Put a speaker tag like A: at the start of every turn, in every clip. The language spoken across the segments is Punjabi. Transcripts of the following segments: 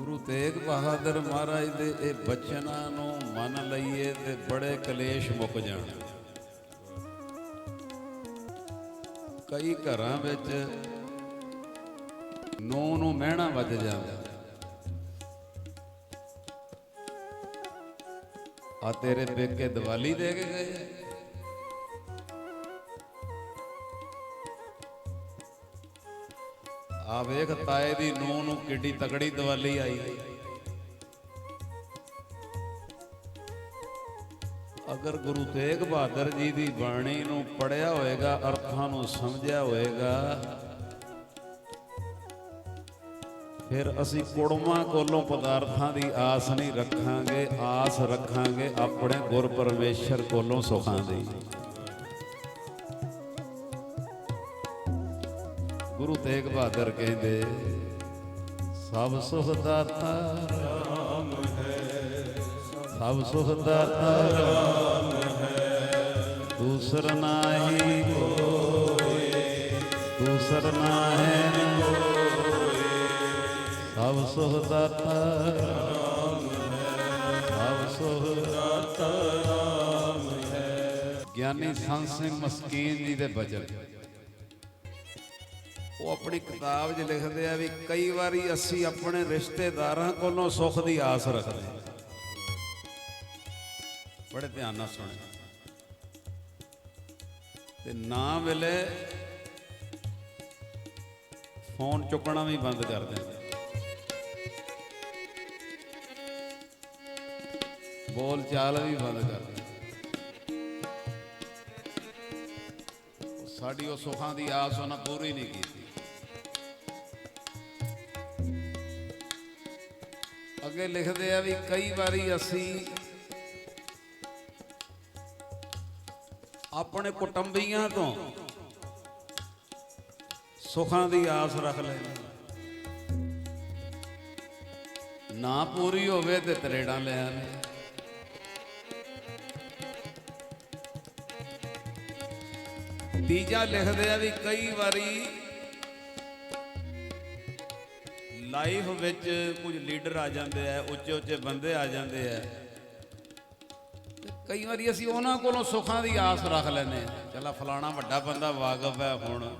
A: ਗੁਰੂ ਤੇਗ ਬਹਾਦਰ ਮਹਾਰਾਜ ਦੇ ਇਹ ਬਚਨਾਂ ਨੂੰ ਮੰਨ ਲਈਏ ਤੇ ਬੜੇ ਕਲੇਸ਼ ਮੁੱਕ ਜਾਣ। ਕਈ ਘਰਾਂ ਵਿੱਚ ਨੂੰਹ ਨੂੰ ਮਹਿਣਾ ਵੱਜ ਜਾਂਦਾ। ਆ ਤੇਰੇ ਪੇਕੇ ਦੀਵਾਲੀ ਦੇ ਕੇ ਗਏ? ਆ? ਆ ਵੇਖ ਤਾਏ ਦੀ ਨੂੰਹ ਨੂੰ ਕਿੱਡੀ ਤਕੜੀ ਦੀਵਾਲੀ ਆਈ ਅਗਰ ਗੁਰੂ ਤੇਗ ਬਹਾਦਰ ਜੀ ਦੀ ਬਾਣੀ ਨੂੰ ਪੜਿਆ ਹੋਏਗਾ, ਅਰਥਾਂ ਨੂੰ ਸਮਝਿਆ ਹੋਏਗਾ, ਫਿਰ ਅਸੀਂ ਕੁੜਮਾਂ ਕੋਲੋਂ ਪਦਾਰਥਾਂ ਦੀ ਆਸ ਨਹੀਂ ਰੱਖਾਂਗੇ, ਆਸ ਰੱਖਾਂਗੇ ਆਪਣੇ ਗੁਰ ਪਰਮੇਸ਼ਰ ਕੋਲੋਂ ਸੁਖਾਂ ਦੀ ਗੁਰੂ ਤੇਗ ਬਹਾਦਰ ਕਹਿੰਦੇ, ਸਭ ਸੁਖ ਦਾਤਾ ਰਾਮ ਹੈ। ਸਭ ਸੁਖ ਦਾਤਾ ਰਾਮ ਹੈ। ਦੂਸਰ ਨਾਹੀ ਕੋਏ ਦੂਸਰ ਨਾਹੀ ਕੋਏ ਸਭ ਸੁਖ ਦਾਤਾ ਰਾਮ ਹੈ। ਸਭ ਸੁਖ ਦਾਤਾ ਰਾਮ ਹੈ। ਗਿਆਨੀ ਸੰਤ ਸਿੰਘ ਮਸਕੀਨ ਜੀ ਦੇ ਬਚਨ। ਉਹ ਆਪਣੀ ਕਿਤਾਬ 'ਚ ਲਿਖਦੇ ਆ ਵੀ ਕਈ ਵਾਰੀ ਅਸੀਂ ਆਪਣੇ ਰਿਸ਼ਤੇਦਾਰਾਂ ਕੋਲੋਂ ਸੁੱਖ ਦੀ ਆਸ ਰੱਖਦੇ ਬੜੇ ਧਿਆਨ ਨਾਲ ਸੁਣੋ। ਤੇ ਨਾ ਵੇਲੇ ਫੋਨ ਚੁੱਕਣਾ ਵੀ ਬੰਦ ਕਰ ਦਿੰਦੇ ਬੋਲ ਚਾਲ ਵੀ ਬੰਦ ਕਰ ਦਿੰਦੇ ਸਾਡੀ ਉਹ ਸੁੱਖਾਂ ਦੀ ਆਸ ਉਹਨਾਂ ਪੂਰੀ ਨਹੀਂ ਕੀਤੀ। ਅੱਗੇ ਲਿਖਦੇ ਆ ਵੀ ਕਈ ਵਾਰੀ ਅਸੀਂ ਆਪਣੇ ਕੁਟੰਬੀਆਂ ਤੋਂ ਸੁੱਖਾਂ ਦੀ ਆਸ ਰੱਖ ਲੈਂਦੇ ਨਾ ਪੂਰੀ ਹੋਵੇ ਤੇ ਤਰੇੜਾਂ ਲੈ ਆਨੇ ਤੀਜਾ ਲਿਖਦੇ ਆ ਵੀ ਕਈ ਵਾਰੀ ਲਾਈਫ ਵਿੱਚ ਕੁਝ ਲੀਡਰ ਆ ਜਾਂਦੇ ਆ, ਉੱਚੇ ਉੱਚੇ ਬੰਦੇ ਆ ਜਾਂਦੇ ਆ। ਕਈ ਵਾਰੀ ਅਸੀਂ ਉਹਨਾਂ ਕੋਲੋਂ ਸੁੱਖਾਂ ਦੀ ਆਸ ਰੱਖ ਲੈਨੇ ਆ। ਚੱਲਾ ਫਲਾਣਾ ਵੱਡਾ ਬੰਦਾ ਵਾਕਫ ਹੈ ਹੁਣ।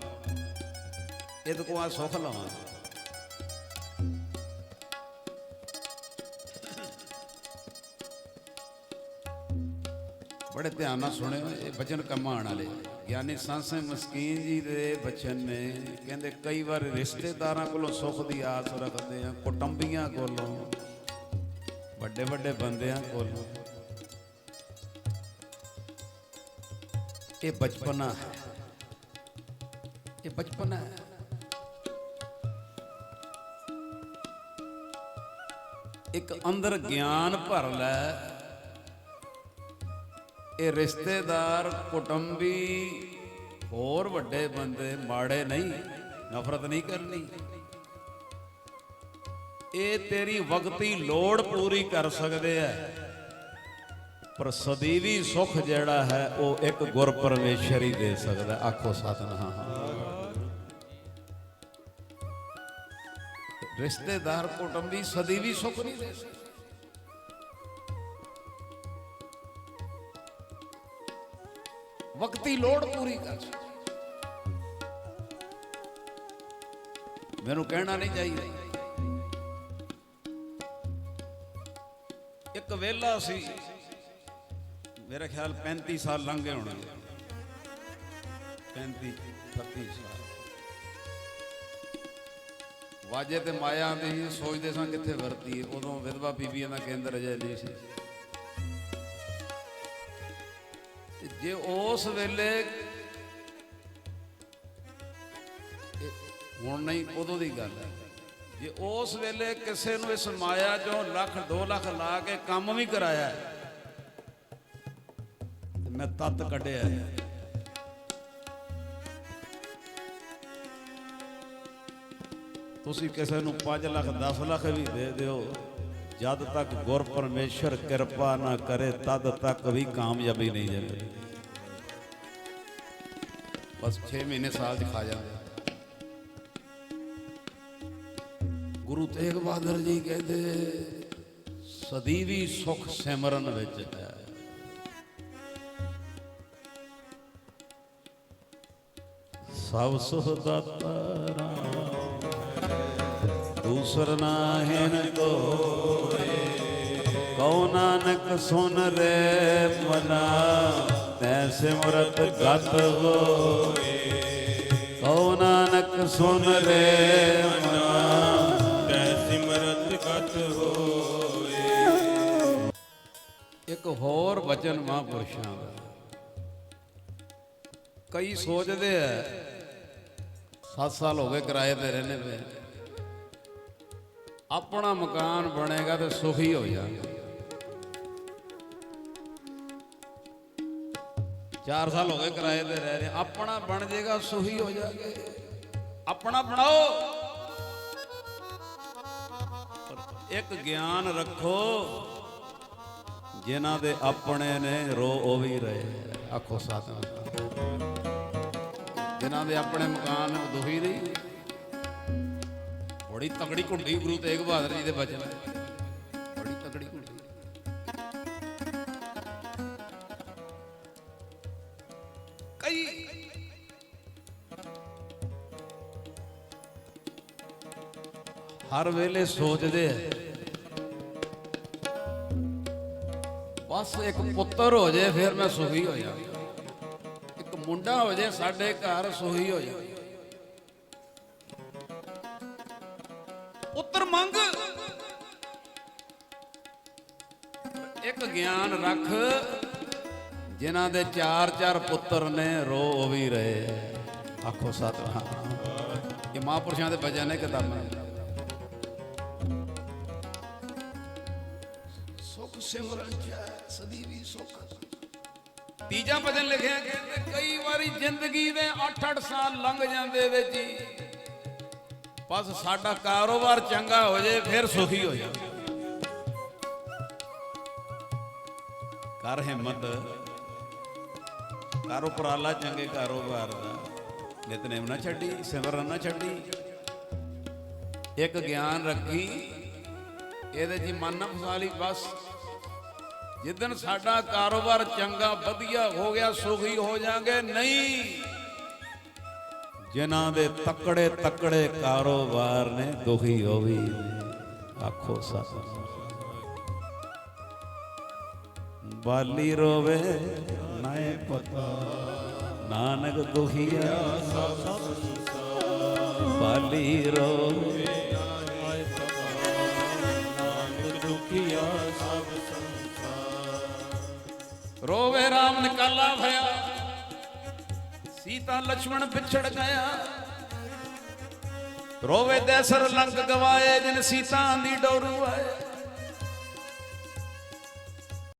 A: ਇਹਦੇ ਕੋਲ ਆ ਸੁੱਖ ਲਵਾਂਗੇ। ਬੜੇ ਧਿਆਨ ਨਾਲ ਸੁਣਿਓ, ਇਹ ਬਚਨ ਕੰਮਾਂ ਆਣ ਵਾਲੇ। ਗਿਆਨੀ ਸੰਤ ਸਿੰਘ ਮਸਕੀਨ ਜੀ ਦੇ ਬਚਨ ਨੇ, ਕਹਿੰਦੇ ਕਈ ਵਾਰ ਰਿਸ਼ਤੇਦਾਰਾਂ ਕੋਲੋਂ ਸੁੱਖ ਦੀ ਆਸ ਰੱਖਦੇ ਆ, ਕੁਟੰਬੀਆਂ ਕੋਲੋਂ, ਵੱਡੇ ਵੱਡੇ ਬੰਦਿਆਂ ਕੋਲੋਂ। ਇਹ ਬਚਪਨਾ ਹੈ। ਇਹ ਬਚਪਨਾ ਹੈ। ਇੱਕ ਅੰਦਰ ਗਿਆਨ ਭਰ ਲੈ ਇਹ ਰਿਸ਼ਤੇਦਾਰ ਕੁਟੰਬੀ, ਹੋਰ ਵੱਡੇ ਬੰਦੇ ਮਾੜੇ ਨਹੀਂ, ਨਫ਼ਰਤ ਨਹੀਂ ਕਰਨੀ। ਇਹ ਤੇਰੀ ਵਕਤੀ ਲੋੜ ਪੂਰੀ ਕਰ ਸਕਦੇ ਆ ਪਰ ਸਦੀਵੀ ਸੁਖ ਜਿਹੜਾ ਹੈ, ਉਹ ਇੱਕ ਗੁਰ ਪਰਮੇਸ਼ਰ ਹੀ ਦੇ ਸਕਦਾ। ਆਖੋ ਸਤਨਾਮ। ਰਿਸ਼ਤੇਦਾਰ ਕੁਟੰਬੀ ਸਦੀਵੀ ਸੁਖ ਨਹੀਂ ਦੇ ਸਕਦਾ। ਵਕਤੀ ਲੋੜ ਪੂਰੀ ਕਰ। ਸਕਦਾ ਮੈਨੂੰ ਕਹਿਣਾ ਨਹੀਂ ਚਾਹੀਦਾ। ਇੱਕ ਵੇਲਾ ਸੀ। ਮੇਰੇ ਖਿਆਲ 35 ਸਾਲ ਲੰਘ ਗਏ ਹੋਣਗੇ 35 36 ਸਾਲ। ਵਾਜੇ ਤੇ ਮਾਇਆ ਆਂਦੀ ਸੋਚਦੇ ਸਾਂ ਕਿੱਥੇ ਵਰਤੀ ਉਦੋਂ ਵਿਧਵਾ ਬੀਬੀਆਂ ਦਾ ਕੇਂਦਰ ਅਜੇ ਨਹੀਂ ਸੀ। ਜੇ ਉਸ ਵੇਲੇ ਹੁਣ ਨਹੀਂ, ਉਦੋਂ ਦੀ ਗੱਲ ਹੈ। ਜੇ ਉਸ ਵੇਲੇ ਕਿਸੇ ਨੂੰ ਇਸ ਮਾਇਆ ਚੋਂ ਲੱਖ 2 ਲੱਖ ਲਾ ਕੇ ਕੰਮ ਵੀ ਕਰਾਇਆ ਤੇ ਮੈਂ ਤੱਤ ਕੱਢਿਆ ਤੁਸੀਂ ਕਿਸੇ ਨੂੰ 5 ਲੱਖ 10 ਲੱਖ ਵੀ ਦੇ ਦਿਓ, ਜਦ ਤੱਕ ਗੁਰ ਪਰਮੇਸ਼ਰ ਕਿਰਪਾ ਨਾ ਕਰੇ, ਤਦ ਤੱਕ ਵੀ ਕਾਮਯਾਬੀ ਨਹੀਂ ਜਾਵੇ ਬਸ 6 ਮਹੀਨੇ ਸਾਲ ਚ ਖਾ ਜਾਂਦੇ ਗੁਰੂ ਤੇਗ ਬਹਾਦਰ ਜੀ ਕਹਿੰਦੇ, ਸਦੀ ਵੀ ਸੁਖ ਸਿਮਰਨ ਵਿੱਚ ਹੈ। ਸਭ ਸੁਖ ਦਾਤਾ ਰਾਮ। ਦੂਸਰ ਨਾਹਿਨ ਕੋਏ ਕਉ ਨਾਨਕ ਸੁਨ ਰੇ ਮਨਾ। ਤੈ ਸਿਮਰਤ ਗਤ ਹੋਏ। ਕਉ ਨਾਨਕ ਸੁਨ ਰੇ ਮਨਾ।
B: ਤੈ ਸਿਮਰਤ ਕਤ ਹੋਏ।
A: ਇੱਕ ਹੋਰ ਵਚਨ ਮਹਾਂਪੁਰਸ਼ਾਂ ਦਾ। ਕਈ ਸੋਚਦੇ ਐ 7 ਸਾਲ ਹੋ ਗਏ ਕਿਰਾਏ ਤੇ ਰਹਿੰਦੇ ਪਏ। ਆਪਣਾ ਮਕਾਨ ਬਣੇਗਾ ਤੇ ਸੁਖੀ ਹੋ ਜਾਵਾਂਗੇ 4 ਸਾਲ ਹੋ ਗਏ ਕਿਰਾਏ ਤੇ ਰਹਿ ਰਹੇ ਆਪਣਾ ਬਣ ਜਾਏਗਾ ਸੁਖੀ ਹੋ ਜਾਗੇ। ਆਪਣਾ ਬਣਾਓ। ਇੱਕ ਗਿਆਨ ਰੱਖੋ, ਜਿਨ੍ਹਾਂ ਦੇ ਆਪਣੇ ਨੇ ਰੋ ਉਹ ਵੀ ਰਹੇ। ਆਖੋ ਸਾਥ ਜਿਨ੍ਹਾਂ ਦੇ ਆਪਣੇ ਮਕਾਨ ਦੁਖੀ ਨਹੀਂ। ਬੜੀ ਤਗੜੀ ਕੁੰਡੀ ਗੁਰੂ ਤੇਗ ਬਹਾਦਰ ਜੀ ਦੇ ਬਚਨ ਹੈ। ਬੜੀ ਤਗੜੀ ਕੁੰਡੀ ਹਰ ਵੇਲੇ ਸੋਚਦੇ ਆ। ਬਸ ਇੱਕ ਪੁੱਤਰ ਹੋ ਜਾਏ ਫਿਰ ਮੈਂ ਸੁਖੀ ਹੋ ਜਾ। ਇੱਕ ਮੁੰਡਾ ਹੋ ਜਾਏ ਸਾਡੇ ਘਰ ਸੁਖੀ ਹੋ ਜਾ। ਪੁੱਤਰ ਮੰਗ। ਇੱਕ ਗਿਆਨ ਰੱਖ, ਜਿਨ੍ਹਾਂ ਦੇ ਚਾਰ ਚਾਰ ਪੁੱਤਰ ਨੇ, ਰੋ ਉਹ ਵੀ ਰਹੇ। ਆਖੋ ਸਤਿਨਾਮ ਇਹ ਮਹਾਂਪੁਰਸ਼ਾਂ ਦੇ ਭਜਨ ਨੇ ਕਿਤਾਬਾਂ ਸਿਮਰਨ ਚ ਸਦੀ ਵੀ ਸੁਖ ਤੀਜਾ ਭਜਨ ਲਿਖਿਆ ਕਹਿੰਦੇ ਕਈ ਵਾਰੀ ਜ਼ਿੰਦਗੀ ਦੇ 8-8 ਸਾਲ ਲੰਘ ਜਾਂਦੇ ਵਿੱਚ ਹੀ ਬਸ ਸਾਡਾ ਕਾਰੋਬਾਰ ਚੰਗਾ ਹੋ ਜੇ, ਫਿਰ ਸੁਖੀ ਹੋ ਜਾ ਕਰ ਹਿੰਮਤ। ਕਰ ਉਪਰਾਲਾ ਚੰਗੇ ਕਾਰੋਬਾਰ ਦਾ। ਨਿਤਨੇਮ ਨਾ ਛੱਡੀ, ਸਿਮਰਨ ਨਾ ਛੱਡੀ। ਇੱਕ ਗਿਆਨ ਰੱਖੀ, ਇਹਦੇ ਜੀ ਮਨ ਨਾ ਫਸਾ ਲਈ, ਬਸ ਜਿੱਦਨ ਸਾਡਾ ਕਾਰੋਬਾਰ ਚੰਗਾ, ਵਧੀਆ ਹੋ ਗਿਆ, ਸੁਖੀ ਹੋ ਜਾਾਂਗੇ, ਨਹੀਂ। ਜਿਨ੍ਹਾਂ ਦੇ ਤਕੜੇ ਤਕੜੇ ਕਾਰੋਬਾਰ ਨੇ, ਦੁਖੀ ਹੋ ਵੀ। ਆਖੋ ਸਤ ਬਾਲੀ ਰੋਵੇ, ਨਾਏ ਪਤਾ, ਨਾਨਕ ਦੁਖੀਆ ਸਭ ਬਾਲੀ ਰੋਵੇ। ਰੋਵੇ ਰਾਮ ਨਿਕਾਲਾ ਭਇਆ ਸੀਤਾ ਲక్ష్మణ ਪਿਛੜ ਗਿਆ। ਰੋਵੇ ਦੇਸਰ ਲੰਕ ਗਵਾਏ, ਜਿਨ ਸੀਤਾ ਦੀ ਡੋਰੂ ਆਏ।